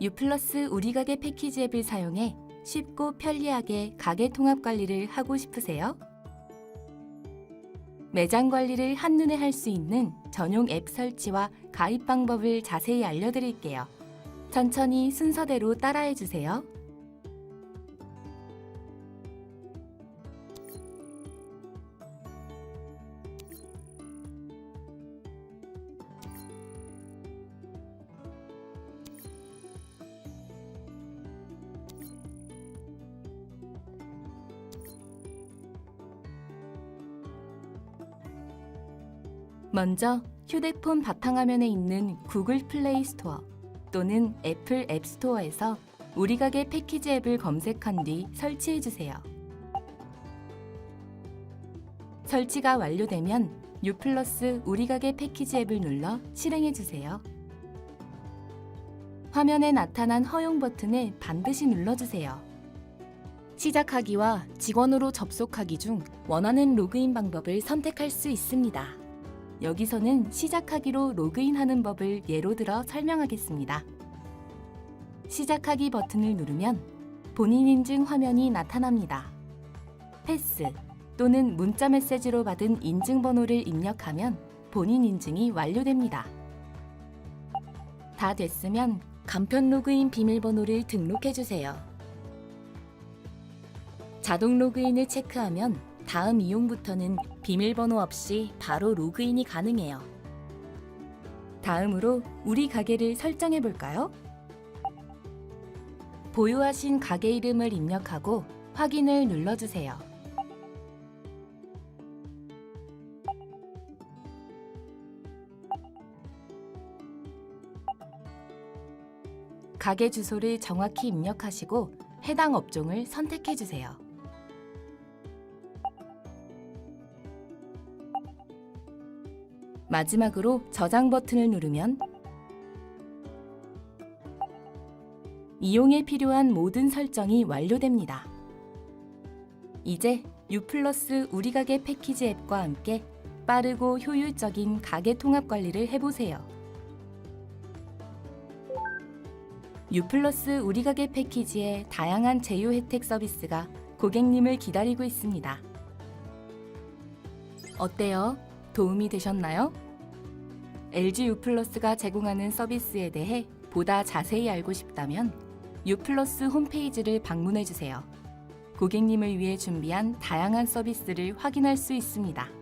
유플러스 우리 가게 패키지 앱을 사용해 쉽고 편리하게 가게 통합 관리를 하고 싶으세요? 매장 관리를 한눈에 할 수 있는 전용 앱 설치와 가입 방법을 자세히 알려드릴게요. 천천히 순서대로 따라해 주세요. 먼저 휴대폰 바탕화면에 있는 구글 플레이 스토어 또는 애플 앱 스토어에서 우리 가게 패키지 앱을 검색한 뒤 설치해 주세요. 설치가 완료되면 U 플러스 우리 가게 패키지 앱을 눌러 실행해 주세요. 화면에 나타난 허용 버튼을 반드시 눌러주세요. 시작하기와 직원으로 접속하기 중 원하는 로그인 방법을 선택할 수 있습니다. 여기서는 시작하기로 로그인하는 법을 예로 들어 설명하겠습니다. 시작하기 버튼을 누르면 본인 인증 화면이 나타납니다. 패스 또는 문자 메시지로 받은 인증번호를 입력하면 본인 인증이 완료됩니다. 다 됐으면 간편 로그인 비밀번호를 등록해 주세요. 자동 로그인을 체크하면 다음 이용부터는 비밀번호 없이 바로 로그인이 가능해요. 다음으로 우리 가게를 설정해 볼까요? 보유하신 가게 이름을 입력하고 확인을 눌러주세요. 가게 주소를 정확히 입력하시고 해당 업종을 선택해 주세요. 마지막으로 저장 버튼을 누르면 이용에 필요한 모든 설정이 완료됩니다. 이제 U 플러스 우리 가게 패키지 앱과 함께 빠르고 효율적인 가게 통합 관리를 해보세요. U 플러스 우리 가게 패키지의 다양한 제휴 혜택 서비스가 고객님을 기다리고 있습니다. 어때요? 도움이 되셨나요? LG U 플러스가 제공하는 서비스에 대해 보다 자세히 알고 싶다면 U 홈페이지를 방문해 주세요. 고객님을 위해 준비한 다양한 서비스를 확인할 수 있습니다.